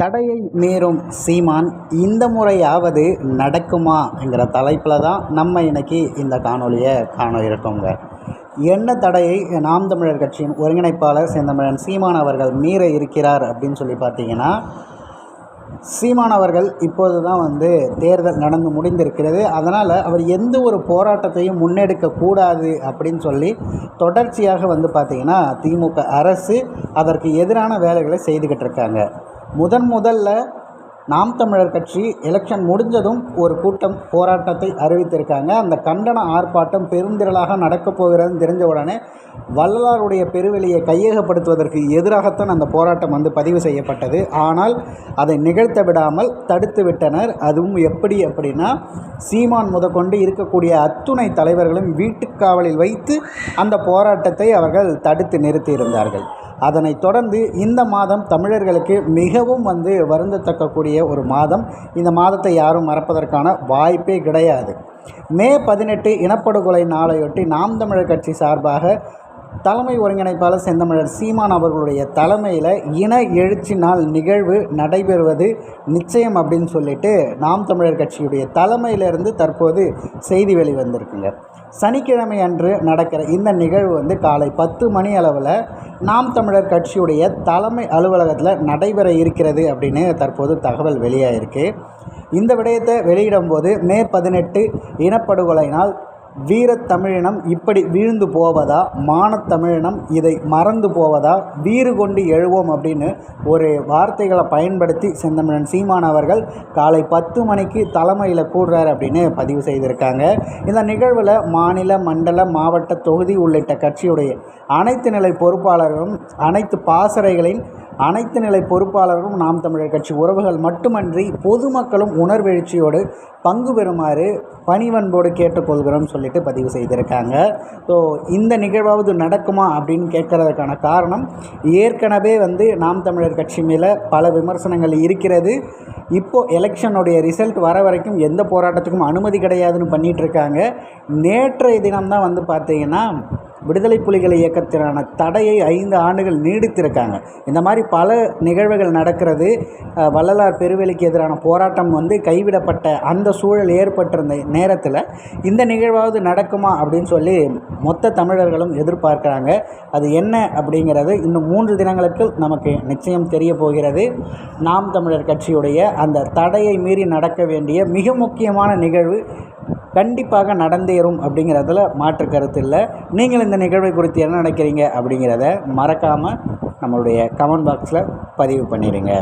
தடையை மீறும் சீமான் இந்த முறையாவது நடக்குமாங்கிற தலைப்பில் தான் நம்ம இன்னைக்கு இந்த காணொலியை காண இருக்கோங்க. என்ன தடையை நாம் தமிழர் கட்சியின் ஒருங்கிணைப்பாளர் செந்தமிழன் சீமான் அவர்கள் மீற இருக்கிறார் அப்படின்னு சொல்லி பார்த்தீங்கன்னா சீமான் அவர்கள் இப்போது தான் வந்து தேர்தல் நடந்து முடிந்திருக்கிறது. அதனால் அவர் எந்த ஒரு போராட்டத்தையும் முன்னெடுக்கக்கூடாது அப்படின்னு சொல்லி தொடர்ச்சியாக வந்து பார்த்திங்கன்னா திமுக அரசு அதற்கு எதிரான வேலைகளை செய்துக்கிட்டு இருக்காங்க. முதன் முதல்ல நாம் தமிழர் கட்சி எலெக்ஷன் முடிஞ்சதும் ஒரு கூட்டம் போராட்டத்தை அறிவித்திருக்காங்க. அந்த கண்டன ஆர்ப்பாட்டம் பெருந்திரளாக நடக்கப் போகிறதுன்னு தெரிஞ்ச உடனே வள்ளலாருடைய பெருவெளியை கையகப்படுத்துவதற்கு எதிராகத்தான் அந்த போராட்டம் வந்து பதிவு செய்யப்பட்டது. ஆனால் அதை நிகழ்த்த விடாமல் தடுத்து விட்டனர். அதுவும் எப்படி அப்படின்னா சீமான் முதற்கொண்டு இருக்கக்கூடிய அத்துணை தலைவர்களும் வீட்டுக்காவலில் வைத்து அந்த போராட்டத்தை அவர்கள் தடுத்து நிறுத்தியிருந்தார்கள். அதனைத் தொடர்ந்து இந்த மாதம் தமிழர்களுக்கு மிகவும் வந்து வருந்தத்தக்கக்கூடிய ஒரு மாதம். இந்த மாதத்தை யாரும் மறப்பதற்கான வாய்ப்பே கிடையாது. மே பதினெட்டு இனப்படுகொலை நாளையொட்டி நாம் தமிழர் கட்சி சார்பாக தலைமை ஒருங்கிணைப்பாளர் செந்தமிழர் சீமான் அவர்களுடைய தலைமையில் இன எழுச்சி நாள் நிகழ்வு நடைபெறுவது நிச்சயம் அப்படின்னு சொல்லிட்டு நாம் தமிழர் கட்சியுடைய தலைமையிலிருந்து தற்போது செய்தி வெளிவந்திருக்குங்க. சனிக்கிழமை அன்று நடக்கிற இந்த நிகழ்வு வந்து காலை பத்து மணி அளவில் நாம் தமிழர் கட்சியுடைய தலைமை அலுவலகத்தில் நடைபெற இருக்கிறது அப்படின்னு தற்போது தகவல் வெளியாகிருக்கு இந்த விடயத்தை வெளியிடும்போது மே பதினெட்டு இனப்படுகொலையினால் வீரத்தமிழினம் இப்படி வீழ்ந்து போவதா? மானத்தமிழினம் இதை மறந்து போவதா? வீறு கொண்டு எழுவோம் அப்படின்னு ஒரு வார்த்தைகளை பயன்படுத்தி செந்தமிழன் சீமான் அவர்கள் காலை பத்து மணிக்கு தலைமையில் கூடுறார் அப்படின்னு பதிவு செய்திருக்காங்க. இந்த நிகழ்வில் மாநில மண்டல மாவட்ட தொகுதி உள்ளிட்ட கட்சியுடைய அனைத்து நிலை பொறுப்பாளர்களும் அனைத்து பாசறைகளின் அனைத்து நிலை பொறுப்பாளர்களும் நாம் தமிழர் கட்சி உறவுகள் மட்டுமன்றி பொதுமக்களும் உணர்வெழுச்சியோடு பங்கு பெறுமாறு பணிவன்போடு கேட்டுக்கொள்கிறோம் சொல்லிட்டு பதிவு செய்திருக்காங்க. ஸோ இந்த நிகழ்வாவது நடக்குமா அப்படின்னு கேட்கறதுக்கான காரணம் ஏற்கனவே வந்து நாம் தமிழர் கட்சி மேலே பல விமர்சனங்கள் இருக்கிறது. இப்போது எலெக்ஷனுடைய ரிசல்ட் வர வரைக்கும் எந்த போராட்டத்துக்கும் அனுமதி கிடையாதுன்னு பண்ணிகிட்டு இருக்காங்க. நேற்றைய தினம்தான் வந்து பார்த்திங்கன்னா விடுதலை புலிகள் இயக்கத்திலான தடையை ஐந்து ஆண்டுகள் நீடித்திருக்காங்க. இந்த மாதிரி பல நிகழ்வுகள் நடக்கிறது. வள்ளலார் பெருவெளிக்கு எதிரான போராட்டம் வந்து கைவிடப்பட்ட அந்த சூழல் ஏற்பட்டிருந்த நேரத்தில் இந்த நிகழ்வாவது நடக்குமா அப்படின்னு சொல்லி மொத்த தமிழர்களும் எதிர்பார்க்குறாங்க. அது என்ன அப்படிங்கிறது இன்னும் மூன்று தினங்களுக்கு நமக்கு நிச்சயம் தெரிய போகிறது. நாம் தமிழர் கட்சியுடைய அந்த தடையை மீறி நடக்க வேண்டிய மிக முக்கியமான நிகழ்வு கண்டிப்பாக நடந்தேறும் அப்படிங்கிறதுல மாற்று கருத்து இல்லை. நீங்கள் இந்த நிகழ்வை குறித்து என்ன நினைக்கிறீங்க அப்படிங்கிறத மறக்காமல் நம்மளுடைய கமெண்ட் பாக்ஸில் பதிவு பண்ணிடுங்க.